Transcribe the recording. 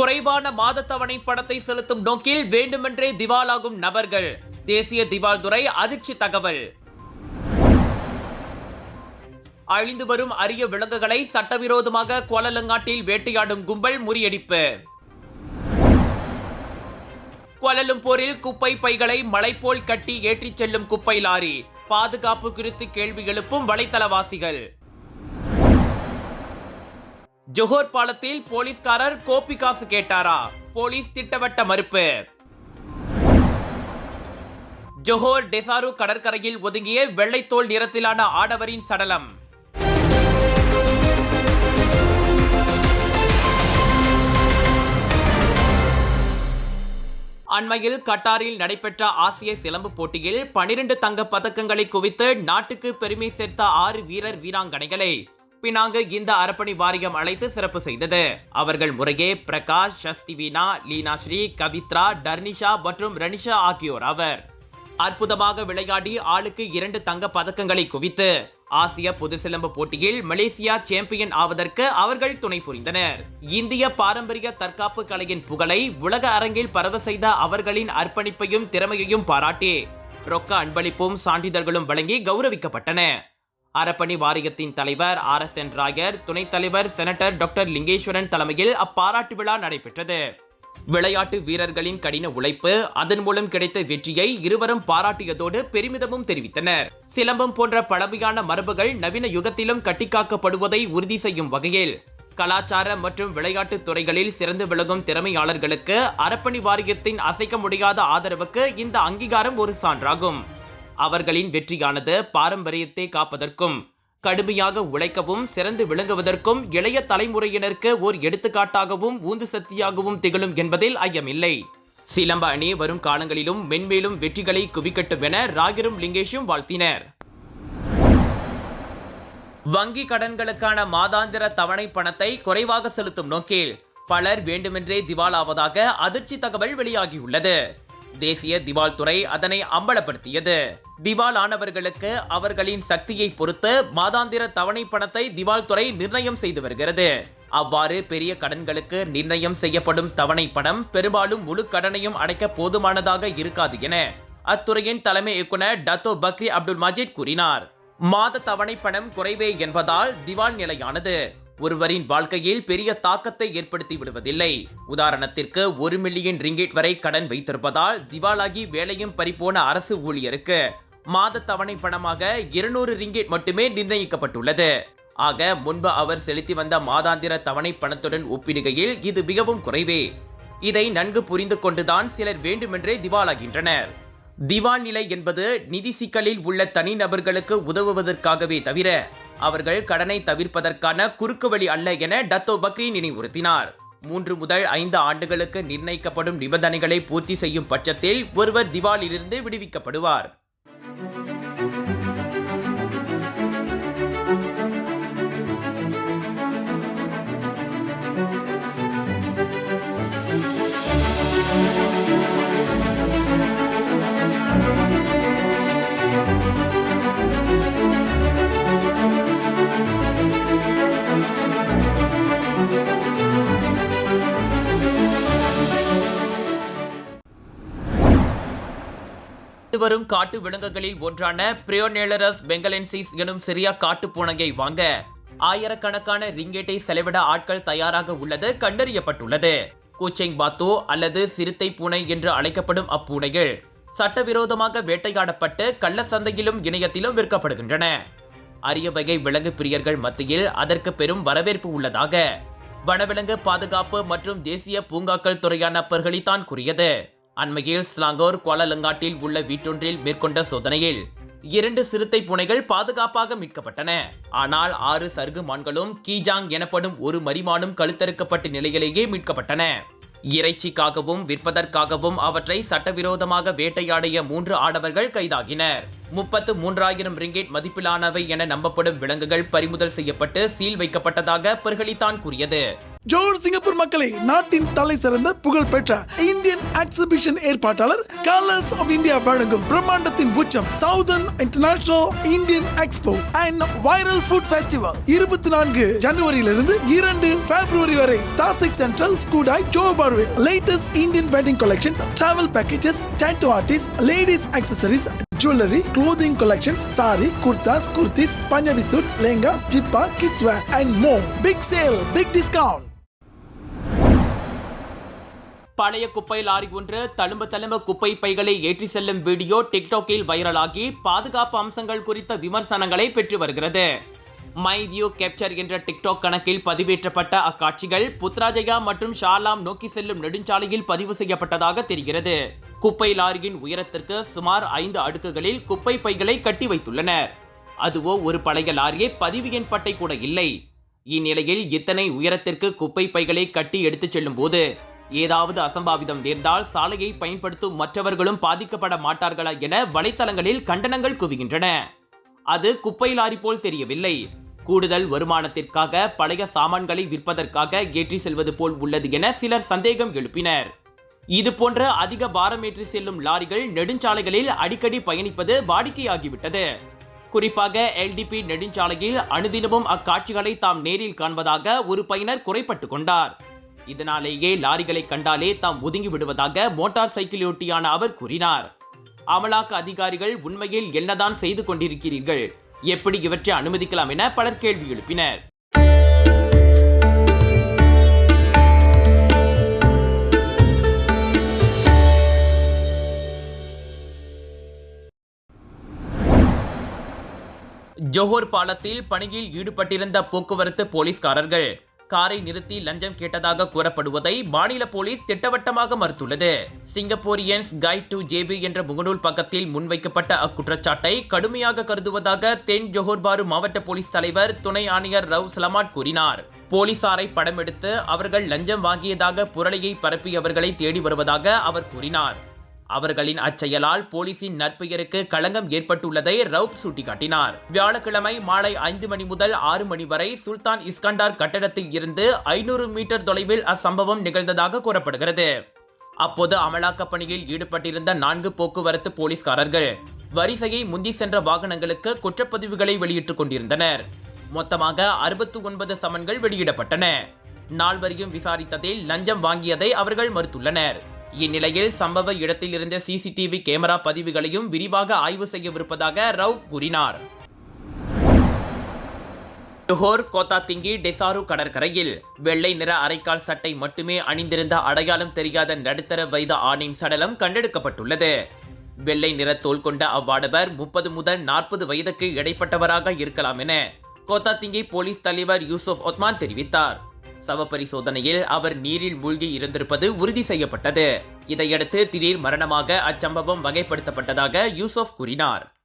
குறைவான மாதத்தவணை படத்தை செலுத்தும் நோக்கில் வேண்டுமென்றே திவாலாகும் நபர்கள். தேசிய திவால் துறை அதிர்ச்சி தகவல். அழிந்து வரும் அரிய விலங்குகளை சட்டவிரோதமாக கோலலங்காட்டில் வேட்டையாடும் கும்பல் முறியடிப்பு. கோலலும்பூரில் குப்பை பைகளை மலை போல் கட்டி ஏற்றிச் செல்லும் குப்பை லாரி. பாதுகாப்பு குறித்து கேள்வி எழுப்பும் வலைத்தளவாசிகள். ஜொஹோர் பாலத்தில் போலீஸ்காரர் கோப்பி காசு கேட்டாரா? போலீஸ் திட்டவட்ட மறுப்பு. ஜொஹோர் டெசாரு கடற்கரையில் ஒதுங்கிய வெள்ளைத்தோல் நிறத்திலான ஆடவரின் சடலம். அண்மையில் கட்டாரில் நடைபெற்ற ஆசிய சிலம்பு போட்டியில் 12 தங்க பதக்கங்களை குவித்து நாட்டுக்கு பெருமை சேர்த்த ஆறு வீரர் வீராங்கனைகளை பினாங்கு இந்த அரப்பணி வாரியம் அழைத்து சிறப்பு செய்தது. அவர்கள் முறையே பிரகாஷ் சஸ்திவினா லீனாஸ்ரீ கவித்ரா டர்னிஷா மற்றும் ரனிஷா ஆகியோர் அவர் அற்புதமாக விளையாடி ஆளுக்கு இரண்டு தங்க பதக்கங்களை குவித்து ஆசிய பொதுசிலம்பு போட்டியில் மலேசியா சாம்பியன் ஆவதற்கு அவர்கள் துணை புரிந்தனர். இந்திய பாரம்பரிய தற்காப்பு கலையின் புகழை உலக அரங்கில் பரவ செய்த அவர்களின் அர்ப்பணிப்பையும் திறமையையும் பாராட்டி ரொக்க அன்பளிப்பும் சான்றிதழ்களும் வழங்கி கௌரவிக்கப்பட்டன. அறப்பணி வாரியத்தின் தலைவர் ஆர் எஸ் என் ராயர் துணைத் தலைவர் செனட்டர் டாக்டர் லிங்கேஸ்வரன் தலைமையில் அப்பாராட்டு விழா நடைபெற்றது. விளையாட்டு வீரர்களின் கடின உழைப்பு அதன் மூலம் கிடைத்த வெற்றியை இருவரும் பாராட்டியதோடு பெருமிதமும் தெரிவித்தனர். சிலம்பம் போன்ற பழமையான மரபுகள் நவீன யுகத்திலும் கட்டிக்காக்கப்படுவதை உறுதி செய்யும் வகையில் கலாச்சார மற்றும் விளையாட்டு துறைகளில் சிறந்து விளங்கும் திறமையாளர்களுக்கு அரப்பணி வாரியத்தின் அசைக்க முடியாத ஆதரவுக்கு இந்த அங்கீகாரம் ஒரு சான்றாகும். அவர்களின் வெற்றியானது பாரம்பரியத்தை காப்பதற்கும் கடுமையாக உழைக்கவும் சிறந்து விளங்குவதற்கும் இளைய தலைமுறையினருக்கு ஓர் எடுத்துக்காட்டாகவும் ஊந்து சக்தியாகவும் திகழும் என்பதில் ஐயமில்லை. சிலம்ப அணி வரும் காலங்களிலும் மென்மேலும் வெற்றிகளை குவிக்கட்டும் என ராகிரும் லிங்கேஷும் வாழ்த்தினர். வங்கி கடன்களுக்கான மாதாந்திர தவணை பணத்தை குறைவாக செலுத்தும் நோக்கில் பலர் வேண்டுமென்றே திவாலாவதாக அதிர்ச்சி தகவல் வெளியாகியுள்ளது. தேசிய திவால் துறை அதனை அம்பலப்படுத்தியது. திவால் ஆனவர்களுக்கு அவர்களின் சக்தியை பொறுத்து மாதாந்திர தவணை பணத்தை திவால் துறை நிர்ணயம் செய்து வருகிறது. அவ்வாறு பெரிய கடன்களுக்கு நிர்ணயம் செய்யப்படும் தவணை பணம் பெரும்பாலும் முழு கடனையும் அடைக்க போதுமானதாக இருக்காது என அத்துறையின் தலைமை இயக்குனர் டத்தோ பக்ரி அப்துல் மஜீத் கூறினார். மாத தவணை பணம் குறைவே என்பதால் திவால் நிலையானது. ஒருவரின் வாழ்க்கையில் பெரிய தாக்கத்தை ஏற்படுத்தி விடுவதில்லை. உதாரணத்திற்கு ஒரு மில்லியன் ரிங்கெட் வரை கடன் வைத்திருப்பதால் திவாலாகி வேலையும் பறிப்போன அரசு ஊழியருக்கு மாத தவணை பணமாக இருநூறு ரிங்கெட் மட்டுமே நிர்ணயிக்கப்பட்டுள்ளது. ஆக முன்பு அவர் செலுத்தி வந்த மாதாந்திர தவணை பணத்துடன் ஒப்பிடுகையில் இது மிகவும் குறைவே. இதை நன்கு புரிந்து கொண்டுதான் சிலர் வேண்டுமென்றே திவாலாகின்றனர். திவால் நிலை என்பது நிதி சிக்கலில் உள்ள தனிநபர்களுக்கு உதவுவதற்காகவே தவிர அவர்கள் கடனை தவிர்ப்பதற்கான குறுக்கு வழி அல்ல என டத்தோ பக்ரி நினைவுறுத்தினார். மூன்று முதல் ஐந்து ஆண்டுகளுக்கு நிர்ணயிக்கப்படும் நிபந்தனைகளை பூர்த்தி செய்யும் பட்சத்தில் ஒருவர் திவாலிலிருந்து விடுவிக்கப்படுவார். வரும் காட்டு விலங்குகளில் ஒன்றான பிரியோனேலரஸ் பெங்கலென்சிஸ் எனும் சிறிய காட்டு பூனையை வாங்க ஆயிரக்கணக்கான ரிங்கேட்டை செலவிட ஆட்கள் தயாராக உள்ளது கண்டறியப்பட்டுள்ளது. கூச்செங் பாத்தோ அல்லது சிறுத்தை பூனை என்று அழைக்கப்படும் அப்பூனைகள் சட்டவிரோதமாக வேட்டையாடப்பட்டு கள்ள சந்தையிலும் இணையத்திலும் விற்கப்படுகின்றன. அரிய வகை விலங்கு பிரியர்கள் மத்தியில் அதற்கு பெரும் வரவேற்பு உள்ளதாக வனவிலங்கு பாதுகாப்பு மற்றும் தேசிய பூங்காக்கள் துறையான பர்களித்தான் கூறியது. அண்மையில் ஸ்லாங்கோர் கோலலங்காட்டில் உள்ள வீட்டொன்றில் மேற்கொண்ட சோதனையில் இரண்டு சிறுத்தை பூனைகள் பாதுகாப்பாக மீட்கப்பட்டன. ஆனால் ஆறு சருகு மான்களும் கீஜாங் எனப்படும் ஒரு மரிமானும் கழுத்தறுக்கப்பட்ட நிலையிலேயே மீட்கப்பட்டன. இறைச்சிக்காகவும் விற்பதற்காகவும் அவற்றை சட்டவிரோதமாக வேட்டையாடிய மூன்று ஆடவர்கள் கைதாகினர். முப்பத்து மூன்றாயிரம் ரிங்கெட் மதிப்பிலானவை என நம்பப்படும் விலங்குகள் பறிமுதல் செய்யப்பட்டு சீல் வைக்கப்பட்டதாக பெருகலித்தான் கூறியது. ஜோர் சிங்கப்பூர் மக்களை நாட்டின் தலை சிறந்த புகழ்பெற்ற இந்தியன் எக்ஸிபிஷன் ஏற்பாட்டாளர் கலர்ஸ் ஆஃப் இந்தியா வழங்கும் பிரம்மாண்டத்தின் உச்சம் southern international Indian expo and viral food festival இருபத்தி நான்கு ஜனவரியிலிருந்து இரண்டு பிப்ரவரி வரை தாசிக் central Skudai ஜோபார்வில் latest Indian wedding collections travel packages tattoo artist ladies accessories jewellery clothing collections, sari, kurtas kurtis Punjabi suits lehenga jippa, kids wear, and more big sale big discount. பழைய குப்பை lorry ஒன்று தழும்ப தழும்ப குப்பை பைகளை ஏற்றி செல்லும் video டிக்டாக்கில் வைரலாகி பாதுகாப்பு அம்சங்கள் குறித்த விமர்சனங்களை பெற்று வருகிறது மை வியூ கேப்சர் என்ற டிக்டாக் கணக்கில் பதிவேற்றப்பட்ட அக்காட்சிகள் புத்ராஜயா மற்றும் ஷாலாம் நோக்கி செல்லும் நெடுஞ்சாலையில் பதிவு செய்யப்பட்டதாக தெரிகிறது. குப்பை லாரியின் உயரத்திற்கு சுமார் ஐந்து அடுக்குகளில் குப்பை பைகளை கட்டி வைத்துள்ளனர். அதுவோ ஒரு பழைய லாரியை பதிவு எண் பட்டை கூட இல்லை. இந்நிலையில் இத்தனை உயரத்திற்கு குப்பை பைகளை கட்டி எடுத்துச் செல்லும் போது ஏதாவது அசம்பாவிதம் நேர்ந்தால் சாலையை பயன்படுத்தும் மற்றவர்களும் பாதிக்கப்பட மாட்டார்களா என வலைத்தளங்களில் கண்டனங்கள் குவிகின்றன. அது குப்பை லாரி போல் தெரியவில்லை. கூடுதல் வருமானத்திற்காக பழைய சாமான்களை விற்பதற்காக ஏற்றி செல்வது போல் உள்ளது என சிலர் சந்தேகம் எழுப்பினர். இது போன்ற அதிக பாரமேற்றி செல்லும் லாரிகள் நெடுஞ்சாலைகளில் அடிக்கடி பயணிப்பது வாடிக்கையாகிவிட்டது. குறிப்பாக எல்டிபி நெடுஞ்சாலையில் அனுதினமும் அக்காட்சிகளை தாம் நேரில் காண்பதாக ஒரு பயனர் குறைப்பட்டுக் கொண்டார். இதனாலேயே லாரிகளை கண்டாலே தாம் ஒதுங்கி விடுவதாக மோட்டார் சைக்கிளையொட்டியான அவர் கூறினார். அமலாக்க அதிகாரிகள் உண்மையில் என்னதான் செய்து கொண்டிருக்கிறீர்கள்? எப்படி இவற்றை அனுமதிக்கலாம் என பலர் கேள்வி எழுப்பினர். ஜோஹர் பாலத்தில் பணியில் ஈடுபட்டிருந்த போக்குவரத்து போலீஸ்காரர்கள் காரை நிறுத்தி லஞ்சம் கேட்டதாக கூறப்படுவதை மாநில போலீஸ் திட்டவட்டமாக மறுத்துள்ளது. சிங்கப்பூரியன்ஸ் கைட் டு ஜேபி என்ற முகநூல் பக்கத்தில் முன்வைக்கப்பட்ட அக்குற்றச்சாட்டை கடுமையாக கருதுவதாக தென் ஜோஹர்பாரு மாவட்ட போலீஸ் தலைவர் துணை ஆணையர் ரவ் சலமாட் கூறினார். போலீசாரை படம் எடுத்து அவர்கள் லஞ்சம் வாங்கியதாக புரளியை பரப்பியவர்களை தேடி வருவதாக அவர் கூறினார். அவர்களின் அச்செயலால் போலீசின் நற்பெயருக்கு களங்கம் ஏற்பட்டுள்ளதை ரவுப் சுட்டிக்காட்டினார். வியாழக்கிழமை மாலை ஐந்து மணி முதல் ஆறு மணி வரை சுல்தான் இஸ்கண்டார் கட்டடத்தில் இருந்து ஐநூறு மீட்டர் தொலைவில் அச்சம்பவம் நிகழ்ந்ததாக கூறப்படுகிறது. அப்போது அமலாக்கப் பணியில் ஈடுபட்டிருந்த நான்கு போக்குவரத்து போலீஸ்காரர்கள் வரிசையை முந்தி சென்ற வாகனங்களுக்கு குற்றப்பதிவுகளை வெளியிட்டுக் கொண்டிருந்தனர். மொத்தமாக அறுபத்து ஒன்பது சமன்கள் வெளியிடப்பட்டன. நால்வரையும் விசாரித்ததில் லஞ்சம் வாங்கியதை அவர்கள் மறுத்துள்ளனர். இந்நிலையில் சம்பவ இடத்தில் இருந்த சிசிடிவி கேமரா பதிவுகளையும் விரிவாக ஆய்வு செய்யவிருப்பதாக ரவ் கூறினார். டுஹோர் கோத்தாத்திங்கி டெசாரு கடற்கரையில் வெள்ளை நிற அரைக்கால் சட்டை மட்டுமே அணிந்திருந்த அடையாளம் தெரியாத நடுத்தர வயது ஆணின் சடலம் கண்டெடுக்கப்பட்டுள்ளது. வெள்ளை நிற தோல் கொண்ட அவ்வாடவர் முப்பது முதல் நாற்பது வயதுக்கு இடைப்பட்டவராக இருக்கலாம் என கோத்தாத்திங்கி போலீஸ் தலைவர் யூசுப் ஒத்மான் தெரிவித்தார். சவ பரிசோதனையில் அவர் நீரில் மூழ்கி இருந்திருப்பது உறுதி செய்யப்பட்டது. இதையடுத்து திடீர் மரணமாக அச்சம்பவம் வகைப்படுத்தப்பட்டதாக யூசுப் கூறினார்.